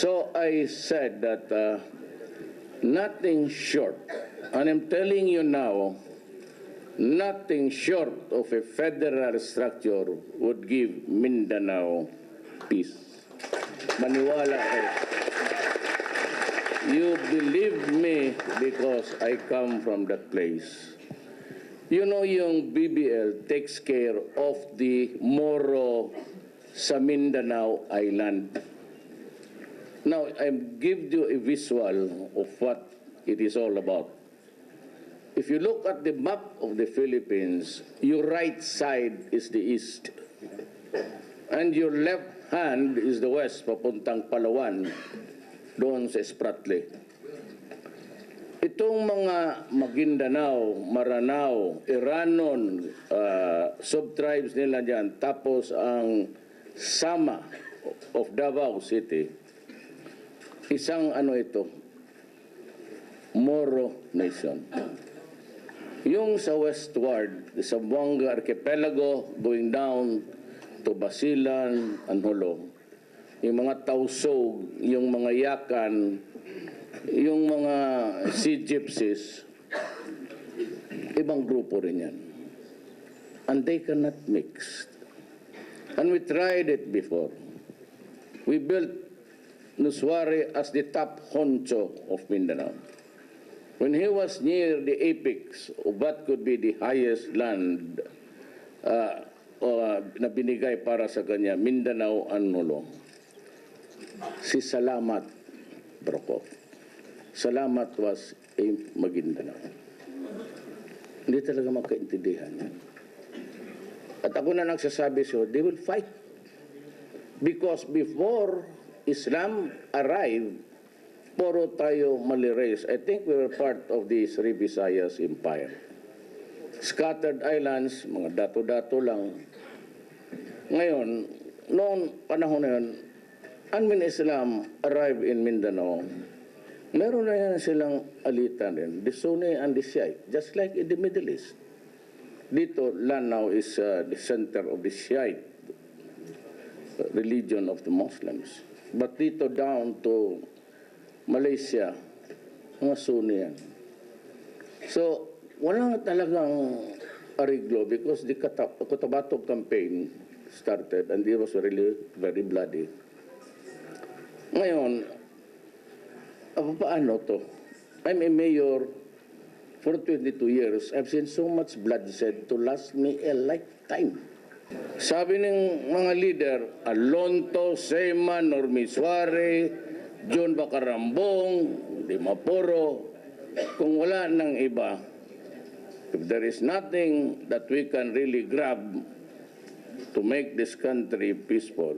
So I said that uh, nothing short, and I'm telling you now, nothing short of a federal structure would give Mindanao peace. Maniwala kayo. You believe me because I come from that place. You know, yung BBL takes care of the Moro sa Mindanao Island. Now, I give you a visual of what it is all about. If you look at the map of the Philippines, your right side is the east. And your left hand is the west, papuntang Palawan, doon sa Spratly. Itong mga Maguindanao, Maranao, Iranon, uh, subtribes nila dyan, tapos ang Sama of Davao City, isang ano ito, Moro Nation. Yung sa westward, sa Buanga Archipelago, going down to Basilan, Anholo, yung mga Tausog, yung mga Yakan, yung mga Sea Gypsies, ibang grupo rin yan. And they cannot mix. And we tried it before. We built Nuswari as the top honcho of Mindanao. When he was near the apex of what could be the highest land uh, uh, na binigay para sa kanya, Mindanao and Nolo, si Salamat Brokoff. Salamat was a Maguindanao. Hindi talaga makaintindihan. At ako na nagsasabi sa'yo, they will fight. Because before Islam arrived, puro tayo malirace. I think we were part of the Sri Visayas Empire. Scattered islands, mga dato-dato lang. Ngayon, noong panahon na yun, when Islam arrived in Mindanao, meron na yan silang alitan rin, the Sunni and the Shiite, just like in the Middle East. Dito, Lanao is uh, the center of the Shiite religion of the Muslims. But dito down to Malaysia, mga Sunni yan. So, wala nga talagang ariglo because the Cotabato campaign started and it was really very bloody. Ngayon, ah, paano to? I'm a mayor for 22 years. I've seen so much bloodshed to last me a lifetime. Sabi ng mga leader, Alonto, Seyman, Normi Suare, John Bacarambong, Dimaporo, kung wala ng iba, if there is nothing that we can really grab to make this country peaceful,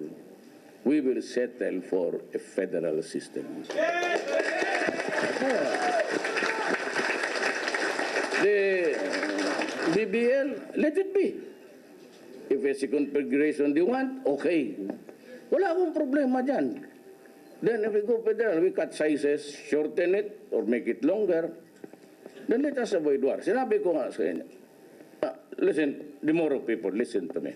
we will settle for a federal system. The BBL, let it be. If a configuration they want, okay. Wala akong problema dyan. Then if we go federal, we cut sizes, shorten it, or make it longer. Then let us avoid war. Sinabi ko nga sa inyo. Ah, listen, the Moro people, listen to me.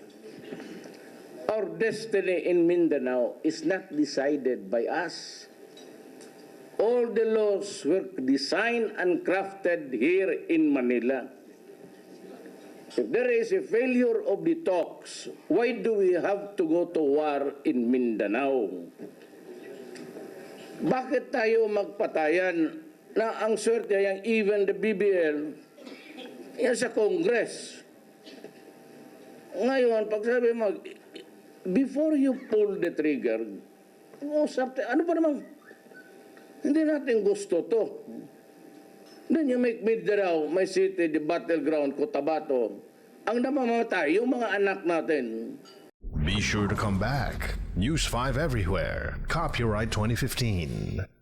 Our destiny in Mindanao is not decided by us. All the laws were designed and crafted here in Manila. If there is a failure of the talks, why do we have to go to war in Mindanao? Bakit tayo magpatayan na ang swerte yung even the BBL yan sa Congress? Ngayon, pag sabi mo, before you pull the trigger, usap ano pa naman? Hindi natin gusto to. Then you make Mindanao, my city, the battleground, Cotabato. Ang namamatay, yung mga anak natin. Be sure to come back. News 5 everywhere. Copyright 2015.